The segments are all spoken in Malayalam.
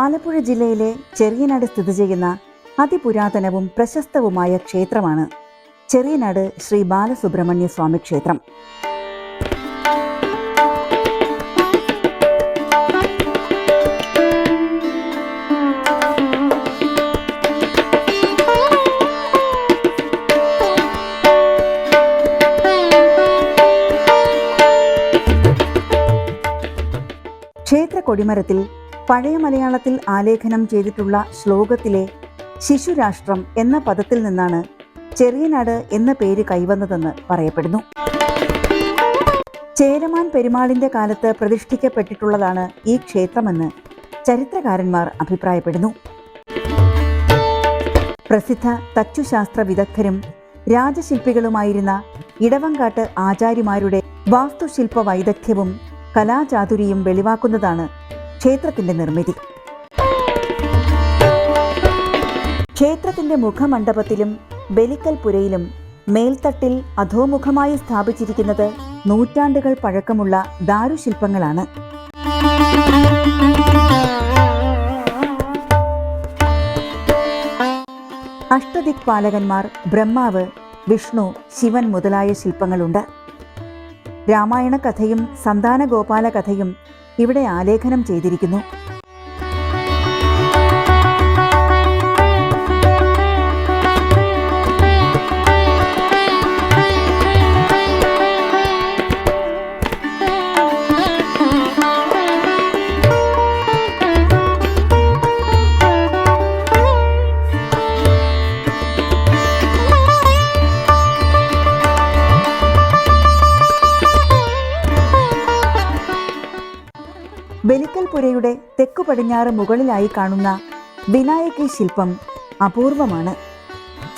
ആലപ്പുഴ ജില്ലയിലെ ചെറിയനാട് സ്ഥിതി ചെയ്യുന്ന അതിപുരാതനവും പ്രശസ്തവുമായ ക്ഷേത്രമാണ് ചെറിയനാട് ശ്രീ ബാലസുബ്രഹ്മണ്യ സ്വാമി ക്ഷേത്രം. ക്ഷേത്ര കൊടിമരത്തിൽ പഴയ മലയാളത്തിൽ ആലേഖനം ചെയ്തിട്ടുള്ള ശ്ലോകത്തിലെ ശിശുരാഷ്ട്രം എന്ന പദത്തിൽ നിന്നാണ് ചെറിയനാട് എന്ന പേര് കൈവന്നതെന്ന് പറയപ്പെടുന്നു. ചേരമാൻ പെരുമാളിന്റെ കാലത്ത് പ്രതിഷ്ഠിക്കപ്പെട്ടിട്ടുള്ളതാണ് ഈ ക്ഷേത്രമെന്ന് ചരിത്രകാരന്മാർ അഭിപ്രായപ്പെടുന്നു. പ്രസിദ്ധ തച്ചുശാസ്ത്ര വിദഗ്ധരും രാജശില്പികളുമായിരുന്ന ഇടവങ്കാട്ട് ആചാര്യമാരുടെ വാസ്തുശില്പ വൈദഗ്ധ്യവും കലാചാതുരിയും വെളിവാക്കുന്നതാണ് ക്ഷേത്രത്തിന്റെ നിർമ്മിതി. ക്ഷേത്രത്തിന്റെ മുഖമണ്ഡപത്തിലും ബലിക്കൽപുരയിലും മേൽത്തട്ടിൽ അധോമുഖമായി സ്ഥാപിച്ചിരിക്കുന്നത് നൂറ്റാണ്ടുകൾ പഴക്കമുള്ള ദാരുശില്പങ്ങളാണ്. അഷ്ടദിക്പാലകന്മാർ ബ്രഹ്മാവ് വിഷ്ണു ശിവൻ മുതലായ ശില്പങ്ങളുണ്ട്. രാമായണ കഥയും സന്താന ഗോപാല കഥയും ഇവിടെ ആലേഖനം ചെയ്തിരിക്കുന്നു. പുരയുടെ തെക്കു പടിഞ്ഞാറ് മുകളിലായി കാണുന്ന വിനായകി ശില്പം അപൂർവമാണ്.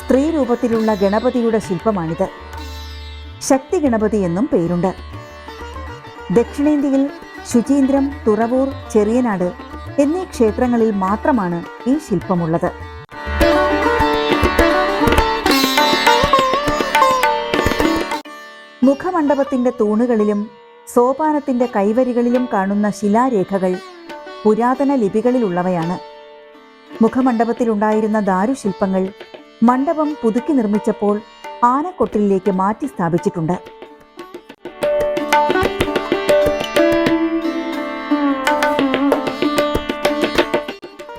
സ്ത്രീ രൂപത്തിലുള്ള ഗണപതിയുടെ ശില്പമാണിത്. ശക്തി ഗണപതി എന്നും പേരുണ്ട്. ദക്ഷിണേന്ത്യയിൽ ശുചീന്ദ്രം തുറവൂർ ചെറിയനാട് എന്നീ ക്ഷേത്രങ്ങളിൽ മാത്രമാണ് ഈ ശില്പമുള്ളത്. മുഖമണ്ഡപത്തിന്റെ തൂണുകളിലും സോപാനത്തിന്റെ കൈവരികളിലും കാണുന്ന ശിലാരേഖകൾ പുരാതന ലിപികളിലുള്ളവയാണ്. മുഖമണ്ഡപത്തിലുണ്ടായിരുന്ന ദാരുശില്പങ്ങൾ മണ്ഡപം പുതുക്കി നിർമ്മിച്ചപ്പോൾ ആനക്കൊട്ടിലേക്ക് മാറ്റി സ്ഥാപിച്ചിട്ടുണ്ട്.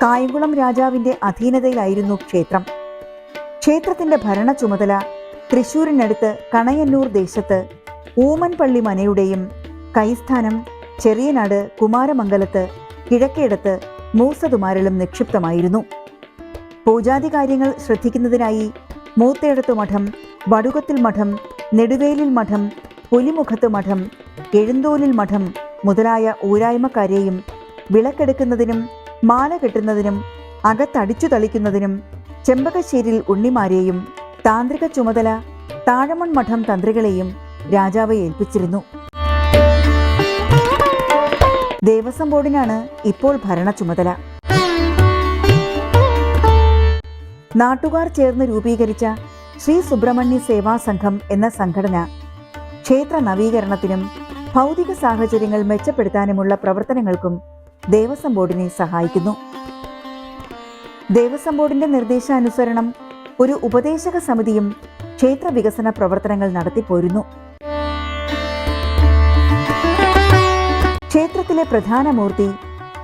കായംകുളം രാജാവിന്റെ അധീനതയിലായിരുന്നു ക്ഷേത്രം. ക്ഷേത്രത്തിന്റെ ഭരണ ചുമതല തൃശൂരിനടുത്ത് കണയന്നൂർ ദേശത്ത് ഊമൻപള്ളി മനയുടെയും കൈസ്ഥാനം ചെറിയനാട് കുമാരമംഗലത്ത് കിഴക്കേടത്ത് മൂസതുമാരിലും നിക്ഷിപ്തമായിരുന്നു. പൂജാതി കാര്യങ്ങൾ ശ്രദ്ധിക്കുന്നതിനായി മൂത്തേടത്തു മഠം വടുകത്തിൽ മഠം നെടുവേലിൽ മഠം പുലിമുഖത്ത് മഠം എഴുന്തോലിൽ മഠം മുതലായ ഊരായ്മക്കാരെയും വിളക്കെടുക്കുന്നതിനും മാല കെട്ടുന്നതിനും അകത്തടിച്ചു തളിക്കുന്നതിനും ചെമ്പകശ്ശേരിൽ ഉണ്ണിമാരെയും താന്ത്രിക ചുമതല താഴമൺ മഠം തന്ത്രികളെയും രാജാവ് ഏൽപ്പിച്ചിരുന്നു. ദേവസ്വം ബോർഡിനാണ് ഇപ്പോൾ ഭരണ ചുമതല. നാട്ടുകാർ ചേർന്ന് രൂപീകരിച്ച ശ്രീ സുബ്രഹ്മണ്യ സേവാ സംഘം എന്ന സംഘടന ക്ഷേത്ര നവീകരണത്തിനും ഭൗതിക സാഹചര്യങ്ങൾ മെച്ചപ്പെടുത്താനുമുള്ള പ്രവർത്തനങ്ങൾക്കും ദേവസ്വം ബോർഡിനെ സഹായിക്കുന്നു. ദേവസ്വം ബോർഡിന്റെ നിർദ്ദേശാനുസരണം ഒരു ഉപദേശക സമിതിയും ക്ഷേത്ര വികസന പ്രവർത്തനങ്ങൾ നടത്തിപ്പോരുന്നു. ക്ഷേത്രത്തിലെ പ്രധാന മൂർത്തി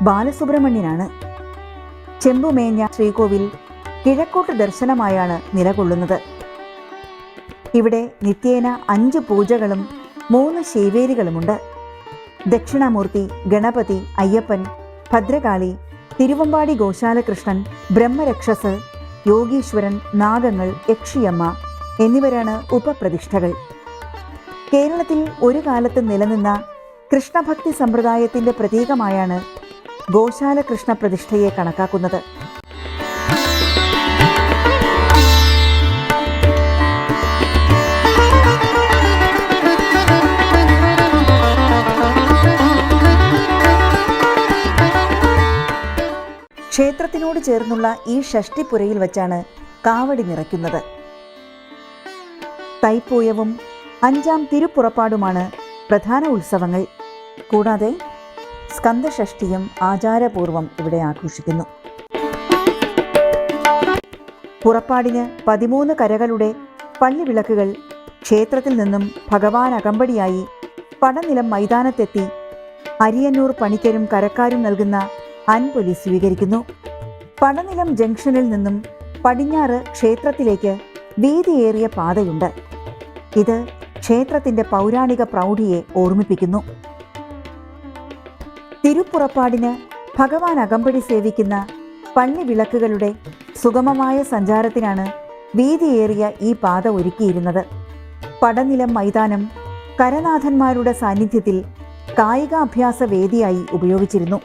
ബാലസുബ്രഹ്മണ്യനാണ്. ചെമ്പുമേഞ്ഞ ശ്രീകോവിൽ കിഴക്കോട്ട് ദർശനമായാണ് നിലകൊള്ളുന്നത്. ഇവിടെ നിത്യേന അഞ്ച് പൂജകളും മൂന്ന് ശൈവേരികളുമുണ്ട്. ദക്ഷിണാമൂർത്തി ഗണപതി അയ്യപ്പൻ ഭദ്രകാളി തിരുവമ്പാടി ഗോശാലകൃഷ്ണൻ ബ്രഹ്മരക്ഷസ് യോഗീശ്വരൻ നാഗങ്ങൾ യക്ഷിയമ്മ എന്നിവരാണ് ഉപപ്രതിഷ്ഠകൾ. കേരളത്തിൽ ഒരു കാലത്ത് നിലനിന്ന കൃഷ്ണഭക്തി സമ്പ്രദായത്തിന്റെ പ്രതീകമായാണ് ഗോശാല കൃഷ്ണ പ്രതിഷ്ഠയെ കണക്കാക്കുന്നത്. ക്ഷേത്രത്തിനോട് ചേർന്നുള്ള ഈ ഷഷ്ടിപ്പുരയിൽ വച്ചാണ് കാവടി നിറയ്ക്കുന്നത്. തൈപ്പൂയവും അഞ്ചാം തിരുപ്പുറപ്പാടുമാണ് പ്രധാന ഉത്സവങ്ങൾ. കൂടാതെ സ്കന്ദഷഷ്ഠിയും ആചാരപൂർവം ഇവിടെ ആഘോഷിക്കുന്നു. പുറപ്പാടിന് പതിമൂന്ന് കരകളുടെ പള്ളിവിളക്കുകൾ ക്ഷേത്രത്തിൽ നിന്നും ഭഗവാൻ അകമ്പടിയായി പടനിലം മൈതാനത്തെത്തി അരിയന്നൂർ പണിക്കരും കരക്കാരും നൽകുന്ന അൻപൊലി സ്വീകരിക്കുന്നു. പടനിലം ജംഗ്ഷനിൽ നിന്നും പടിഞ്ഞാറ് ക്ഷേത്രത്തിലേക്ക് വീതിയേറിയ പാതയുണ്ട്. ഇത് ക്ഷേത്രത്തിന്റെ പൗരാണിക പ്രൗഢിയെ ഓർമ്മിപ്പിക്കുന്നു. തിരുപ്പുറപ്പാടിന് ഭഗവാൻ അകമ്പടി സേവിക്കുന്ന പള്ളി വിളക്കുകളുടെ സുഗമമായ സഞ്ചാരത്തിനാണ് വീതിയേറിയ ഈ പാത ഒരുക്കിയിരുന്നത്. പടനിലം മൈതാനം കരനാഥന്മാരുടെ സാന്നിധ്യത്തിൽ കായികാഭ്യാസ വേദിയായി ഉപയോഗിച്ചിരുന്നു.